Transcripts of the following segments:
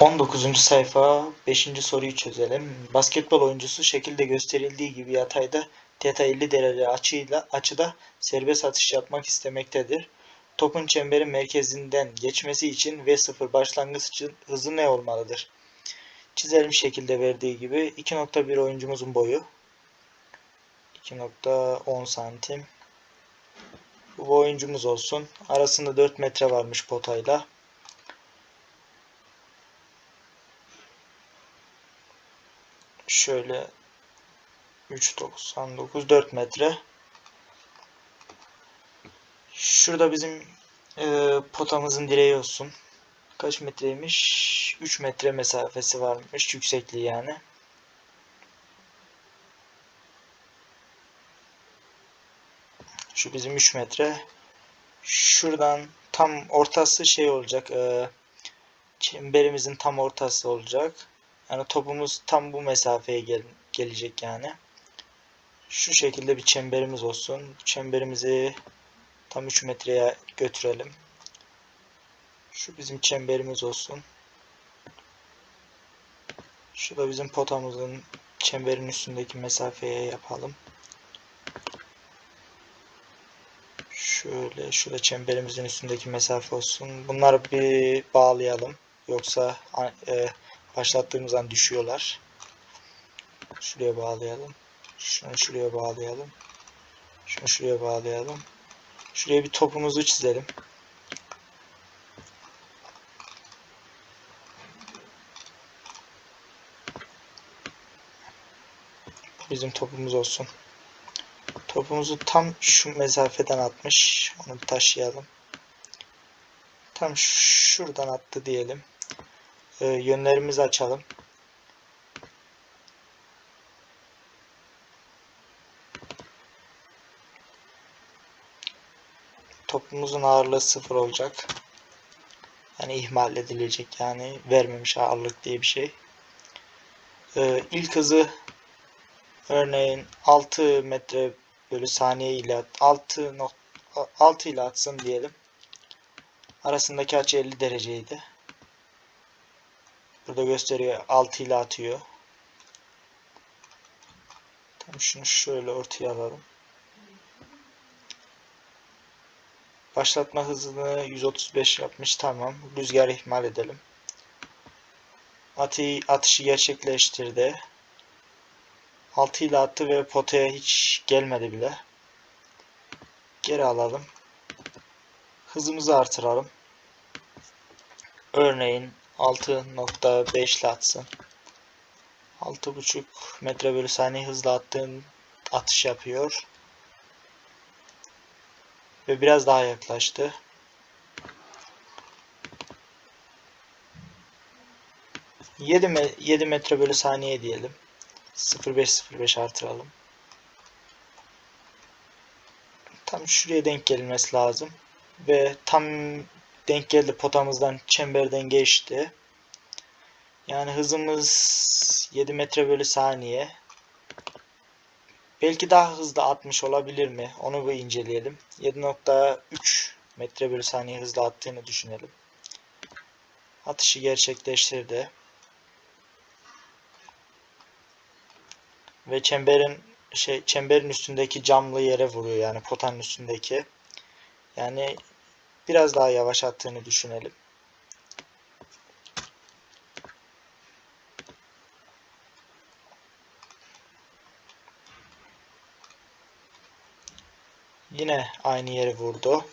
19. sayfa 5. soruyu çözelim. Basketbol oyuncusu şekilde gösterildiği gibi yatayda teta 50 derece açıyla açıda serbest atış yapmak istemektedir. Topun çemberin merkezinden geçmesi için V0 başlangıç hızı ne olmalıdır? Çizelim şekilde verdiği gibi 2.1 oyuncumuzun boyu 2.10 santim. Bu oyuncumuz olsun. Arasında 4 metre varmış potayla. Şöyle 3.99 4 metre. Şurada bizim e, potamızın direği olsun. Kaç metreymiş? 3 metre mesafesi varmış. Yüksekliği yani. Şu bizim 3 metre. Şuradan tam ortası şey olacak. E, çemberimizin tam ortası olacak. Yani topumuz tam bu mesafeye gel gelecek yani. Şu şekilde bir çemberimiz olsun. Çemberimizi tam 3 metreye götürelim. Şu bizim çemberimiz olsun. Şu da bizim potamızın çemberin üstündeki mesafeye yapalım. Şöyle şurada çemberimizin üstündeki mesafe olsun. Bunları bir bağlayalım. Yoksa e, başlattığımız an düşüyorlar. Şuraya bağlayalım. Şunu şuraya bağlayalım. Şunu şuraya bağlayalım. Şuraya bir topumuzu çizelim. Bizim topumuz olsun. Topumuzu tam şu mesafeden atmış. Onu taşıyalım. Tam şuradan attı diyelim e, yönlerimizi açalım. Topumuzun ağırlığı sıfır olacak. Yani ihmal edilecek yani vermemiş ağırlık diye bir şey. Ee, ilk hızı örneğin 6 metre bölü saniye ile 6 6 ile atsın diyelim. Arasındaki açı 50 dereceydi. Burada gösteriyor 6 ile atıyor. Tam şunu şöyle ortaya alalım. Başlatma hızını 135 yapmış. Tamam. Rüzgar ihmal edelim. Atı, atışı gerçekleştirdi. 6 ile attı ve potaya hiç gelmedi bile. Geri alalım. Hızımızı artıralım. Örneğin 6.5 ile atsın. 6.5 metre bölü saniye hızla attığın atış yapıyor. Ve biraz daha yaklaştı. Yedi, me 7 metre bölü saniye diyelim. 0.5 artıralım. Tam şuraya denk gelmesi lazım. Ve tam denk geldi potamızdan çemberden geçti. Yani hızımız 7 metre bölü saniye. Belki daha hızlı atmış olabilir mi? Onu bir inceleyelim. 7.3 metre bölü saniye hızla attığını düşünelim. Atışı gerçekleştirdi. Ve çemberin şey çemberin üstündeki camlı yere vuruyor yani potanın üstündeki. Yani biraz daha yavaş attığını düşünelim. Yine aynı yere vurdu.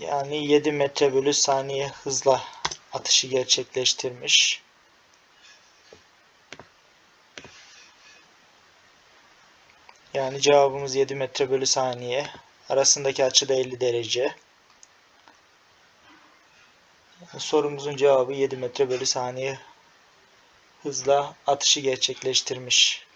Yani 7 metre bölü saniye hızla atışı gerçekleştirmiş. Yani cevabımız 7 metre bölü saniye. Arasındaki açı da 50 derece. Sorumuzun cevabı 7 metre bölü saniye hızla atışı gerçekleştirmiş.